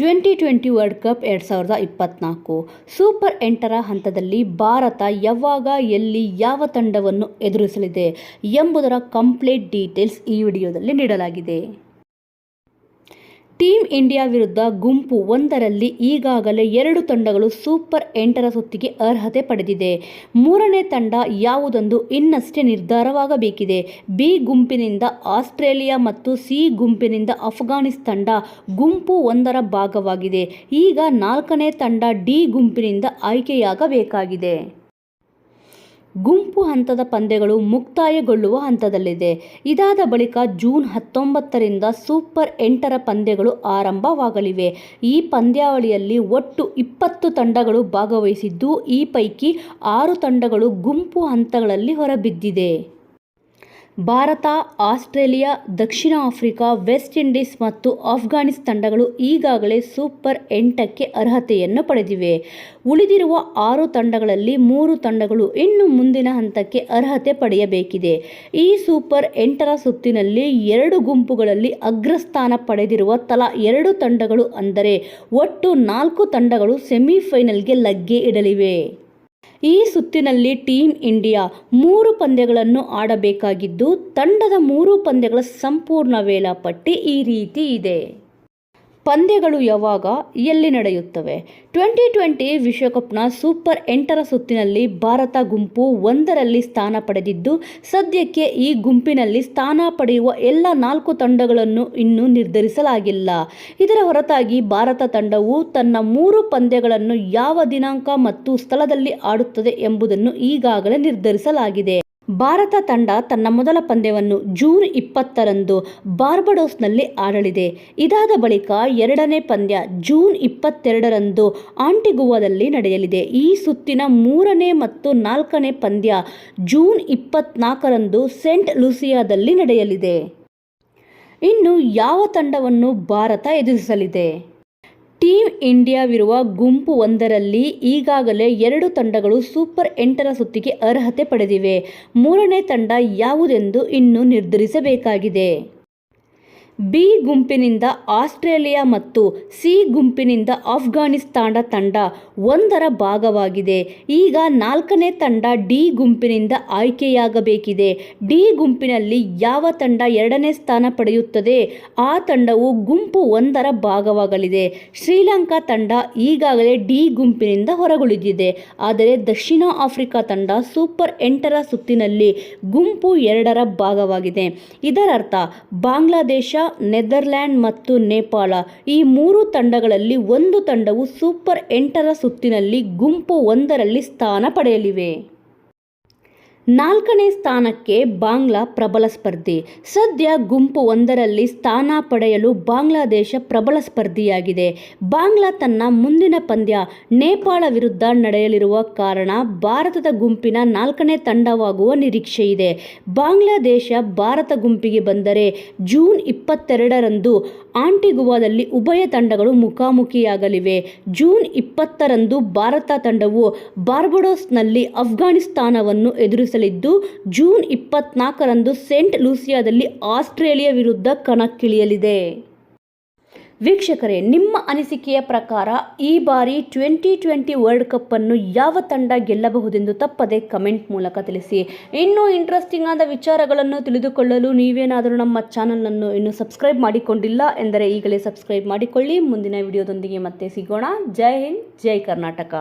Twenty twenty world cup ಎರಡು ಸಾವಿರದ ಇಪ್ಪತ್ನಾಲ್ಕು. ಸೂಪರ್ ಎಂಟರ ಹಂತದಲ್ಲಿ ಭಾರತ ಯಾವಾಗ, ಎಲ್ಲಿ, ಯಾವ ತಂಡವನ್ನು ಎದುರಿಸಲಿದೆ ಎಂಬುದರ ಕಂಪ್ಲೀಟ್ ಡೀಟೇಲ್ಸ್ ಈ ವಿಡಿಯೋದಲ್ಲಿ ನೀಡಲಾಗಿದೆ. ಟೀಮ್ ಇಂಡಿಯಾ ವಿರುದ್ಧ ಗುಂಪು ಒಂದರಲ್ಲಿ ಈಗಾಗಲೇ ಎರಡು ತಂಡಗಳು ಸೂಪರ್ ಎಂಟರ ಸುತ್ತಿಗೆ ಅರ್ಹತೆ ಪಡೆದಿದೆ. ಮೂರನೇ ತಂಡ ಯಾವುದೊಂದು ಇನ್ನಷ್ಟೇ ನಿರ್ಧಾರವಾಗಬೇಕಿದೆ. ಬಿ ಗುಂಪಿನಿಂದ ಆಸ್ಟ್ರೇಲಿಯಾ ಮತ್ತು ಸಿ ಗುಂಪಿನಿಂದ ಅಫ್ಘಾನಿಸ್ತಾನ ತಂಡ ಗುಂಪು ಒಂದರ ಭಾಗವಾಗಿದೆ. ಈಗ ನಾಲ್ಕನೇ ತಂಡ ಡಿ ಗುಂಪಿನಿಂದ ಆಯ್ಕೆಯಾಗಬೇಕಾಗಿದೆ. ಗುಂಪು ಹಂತದ ಪಂದ್ಯಗಳು ಮುಕ್ತಾಯಗೊಳ್ಳುವ ಹಂತದಲ್ಲಿದೆ. ಇದಾದ ಬಳಿಕ ಜೂನ್ ಹತ್ತೊಂಬತ್ತರಿಂದ ಸೂಪರ್ ಎಂಟರ ಪಂದ್ಯಗಳು ಆರಂಭವಾಗಲಿವೆ. ಈ ಪಂದ್ಯಾವಳಿಯಲ್ಲಿ ಒಟ್ಟು ಇಪ್ಪತ್ತು ತಂಡಗಳು ಭಾಗವಹಿಸಿದ್ದು, ಈ ಪೈಕಿ ಆರು ತಂಡಗಳು ಗುಂಪು ಹಂತಗಳಲ್ಲಿ ಹೊರಬಿದ್ದಿದೆ. ಭಾರತ, ಆಸ್ಟ್ರೇಲಿಯಾ, ದಕ್ಷಿಣ ಆಫ್ರಿಕಾ, ವೆಸ್ಟ್ ಇಂಡೀಸ್ ಮತ್ತು ಆಫ್ಘಾನಿಸ್ ತಂಡಗಳು ಈಗಾಗಲೇ ಸೂಪರ್ ಎಂಟಕ್ಕೆ ಅರ್ಹತೆಯನ್ನು ಪಡೆದಿವೆ. ಉಳಿದಿರುವ ಆರು ತಂಡಗಳಲ್ಲಿ ಮೂರು ತಂಡಗಳು ಇನ್ನು ಮುಂದಿನ ಹಂತಕ್ಕೆ ಅರ್ಹತೆ ಪಡೆಯಬೇಕಿದೆ. ಈ ಸೂಪರ್ ಎಂಟರ ಸುತ್ತಿನಲ್ಲಿ ಎರಡು ಗುಂಪುಗಳಲ್ಲಿ ಅಗ್ರಸ್ಥಾನ ಪಡೆದಿರುವ ತಲಾ ಎರಡು ತಂಡಗಳು ಅಂದರೆ ಒಟ್ಟು ನಾಲ್ಕು ತಂಡಗಳು ಸೆಮಿಫೈನಲ್ಗೆ ಲಗ್ಗೆ ಇಡಲಿವೆ. ಈ ಸುತ್ತಿನಲ್ಲಿ ಟೀಂ ಇಂಡಿಯಾ ಮೂರು ಪಂದ್ಯಗಳನ್ನು ಆಡಬೇಕಾಗಿದ್ದು ತಂಡದ ಮೂರು ಪಂದ್ಯಗಳ ಸಂಪೂರ್ಣ ವೇಳಾಪಟ್ಟಿ ಈ ರೀತಿ ಇದೆ. ಪಂದ್ಯಗಳು ಯಾವಾಗ, ಎಲ್ಲಿ ನಡೆಯುತ್ತವೆ? ಟ್ವೆಂಟಿ ಟ್ವೆಂಟಿ ವಿಶ್ವಕಪ್ನ ಸೂಪರ್ ಎಂಟರ ಸುತ್ತಿನಲ್ಲಿ ಭಾರತ ಗುಂಪು ಒಂದರಲ್ಲಿ ಸ್ಥಾನ ಪಡೆದಿದ್ದು, ಸದ್ಯಕ್ಕೆ ಈ ಗುಂಪಿನಲ್ಲಿ ಸ್ಥಾನ ಪಡೆಯುವ ಎಲ್ಲ ನಾಲ್ಕು ತಂಡಗಳನ್ನು ಇನ್ನೂ ನಿರ್ಧರಿಸಲಾಗಿಲ್ಲ. ಇದರ ಹೊರತಾಗಿ ಭಾರತ ತಂಡವು ತನ್ನ ಮೂರು ಪಂದ್ಯಗಳನ್ನು ಯಾವ ದಿನಾಂಕ ಮತ್ತು ಸ್ಥಳದಲ್ಲಿ ಆಡುತ್ತದೆ ಎಂಬುದನ್ನು ಈಗಾಗಲೇ ನಿರ್ಧರಿಸಲಾಗಿದೆ. ಭಾರತ ತಂಡ ತನ್ನ ಮೊದಲ ಪಂದ್ಯವನ್ನು ಜೂನ್ ಇಪ್ಪತ್ತರಂದು ಬಾರ್ಬಡೋಸ್ನಲ್ಲಿ ಆಡಲಿದೆ. ಇದಾದ ಬಳಿಕ ಎರಡನೇ ಪಂದ್ಯ ಜೂನ್ ಇಪ್ಪತ್ತೆರಡರಂದು ಆಂಟಿಗುವಾದಲ್ಲಿ ನಡೆಯಲಿದೆ. ಈ ಸುತ್ತಿನ ಮೂರನೇ ಮತ್ತು ನಾಲ್ಕನೇ ಪಂದ್ಯ ಜೂನ್ ಇಪ್ಪತ್ನಾಲ್ಕರಂದು ಸೆಂಟ್ ಲೂಸಿಯಾದಲ್ಲಿ ನಡೆಯಲಿದೆ. ಇನ್ನು ಯಾವ ತಂಡವನ್ನು ಭಾರತ ಎದುರಿಸಲಿದೆ? ಟೀಮ್ ಇಂಡಿಯಾವಿರುವ ಗುಂಪು ಒಂದರಲ್ಲಿ ಈಗಾಗಲೇ ಎರಡು ತಂಡಗಳು ಸೂಪರ್ ಎಂಟರ ಸುತ್ತಿಗೆ ಅರ್ಹತೆ ಪಡೆದಿವೆ. ಮೂರನೇ ತಂಡ ಯಾವುದೆಂದು ಇನ್ನೂ ನಿರ್ಧರಿಸಬೇಕಾಗಿದೆ. ಬಿ ಗುಂಪಿನಿಂದ ಆಸ್ಟ್ರೇಲಿಯಾ ಮತ್ತು ಸಿ ಗುಂಪಿನಿಂದ ಆಫ್ಘಾನಿಸ್ತಾನ ತಂಡ ಒಂದರ ಭಾಗವಾಗಿದೆ. ಈಗ ನಾಲ್ಕನೇ ತಂಡ ಡಿ ಗುಂಪಿನಿಂದ ಆಯ್ಕೆಯಾಗಬೇಕಿದೆ. ಡಿ ಗುಂಪಿನಲ್ಲಿ ಯಾವ ತಂಡ ಎರಡನೇ ಸ್ಥಾನ ಪಡೆಯುತ್ತದೆ? ಆ ತಂಡವು ಗುಂಪು ಒಂದರ ಭಾಗವಾಗಲಿದೆ. ಶ್ರೀಲಂಕಾ ತಂಡ ಈಗಾಗಲೇ ಡಿ ಗುಂಪಿನಿಂದ ಹೊರಗುಳಿದಿದೆ. ಆದರೆ ದಕ್ಷಿಣ ಆಫ್ರಿಕಾ ತಂಡ ಸೂಪರ್ ಎಂಟರ ಸುತ್ತಿನಲ್ಲಿ ಗುಂಪು ಎರಡರ ಭಾಗವಾಗಿದೆ. ಇದರರ್ಥ, ಬಾಂಗ್ಲಾದೇಶ ನೆದರ್ಲ್ಯಾಂಡ್ ಮತ್ತು ನೇಪಾಳ. ಈ ಮೂರು ತಂಡಗಳಲ್ಲಿ ಒಂದು ತಂಡವು ಸೂಪರ್ ಎಂಟರ ಸುತ್ತಿನಲ್ಲಿ ಗುಂಪು ಒಂದರಲ್ಲಿ ಸ್ಥಾನ ಪಡೆಯಲಿವೆ. ನಾಲ್ಕನೇ ಸ್ಥಾನಕ್ಕೆ ಬಾಂಗ್ಲಾ ಪ್ರಬಲ ಸ್ಪರ್ಧಿ. ಸದ್ಯ ಗುಂಪು ಒಂದರಲ್ಲಿ ಸ್ಥಾನ ಪಡೆಯಲು ಬಾಂಗ್ಲಾದೇಶ ಪ್ರಬಲ ಸ್ಪರ್ಧಿಯಾಗಿದೆ. ಬಾಂಗ್ಲಾ ತನ್ನ ಮುಂದಿನ ಪಂದ್ಯ ನೇಪಾಳ ವಿರುದ್ಧ ನಡೆಯಲಿರುವ ಕಾರಣ ಭಾರತದ ಗುಂಪಿನ ನಾಲ್ಕನೇ ತಂಡವಾಗುವ ನಿರೀಕ್ಷೆ ಇದೆ. ಬಾಂಗ್ಲಾದೇಶ ಭಾರತ ಗುಂಪಿಗೆ ಬಂದರೆ ಜೂನ್ ಇಪ್ಪತ್ತೆರಡರಂದು ಆಂಟಿಗುವಾದಲ್ಲಿ ಉಭಯ ತಂಡಗಳು ಮುಖಾಮುಖಿಯಾಗಲಿವೆ. ಜೂನ್ ಇಪ್ಪತ್ತರಂದು ಭಾರತ ತಂಡವು ಬಾರ್ಬಡೋಸ್ನಲ್ಲಿ ಅಫ್ಘಾನಿಸ್ತಾನವನ್ನು ಎದುರಿಸಲಿದ್ದು ಜೂನ್ ಇಪ್ಪತ್ನಾಲ್ಕರಂದು ಸೆಂಟ್ ಲೂಸಿಯಾದಲ್ಲಿ ಆಸ್ಟ್ರೇಲಿಯಾ ವಿರುದ್ಧ ಕಣಕ್ಕಿಳಿಯಲಿದೆ. ವೀಕ್ಷಕರೇ, ನಿಮ್ಮ ಅನಿಸಿಕೆಯ ಪ್ರಕಾರ ಈ ಬಾರಿ ಟ್ವೆಂಟಿ ಟ್ವೆಂಟಿ ವರ್ಲ್ಡ್ ಕಪ್ಪನ್ನು ಯಾವ ತಂಡ ಗೆಲ್ಲಬಹುದೆಂದು ತಪ್ಪದೆ ಕಮೆಂಟ್ ಮೂಲಕ ತಿಳಿಸಿ. ಇನ್ನೂ ಇಂಟ್ರೆಸ್ಟಿಂಗ್ ಆದ ವಿಚಾರಗಳನ್ನು ತಿಳಿದುಕೊಳ್ಳಲು ನೀವೇನಾದರೂ ನಮ್ಮ ಚಾನಲನ್ನು ಇನ್ನೂ ಸಬ್ಸ್ಕ್ರೈಬ್ ಮಾಡಿಕೊಂಡಿಲ್ಲ ಎಂದರೆ ಈಗಲೇ ಸಬ್ಸ್ಕ್ರೈಬ್ ಮಾಡಿಕೊಳ್ಳಿ. ಮುಂದಿನ ವಿಡಿಯೋದೊಂದಿಗೆ ಮತ್ತೆ ಸಿಗೋಣ. ಜೈ ಹಿಂದ್, ಜೈ ಕರ್ನಾಟಕ.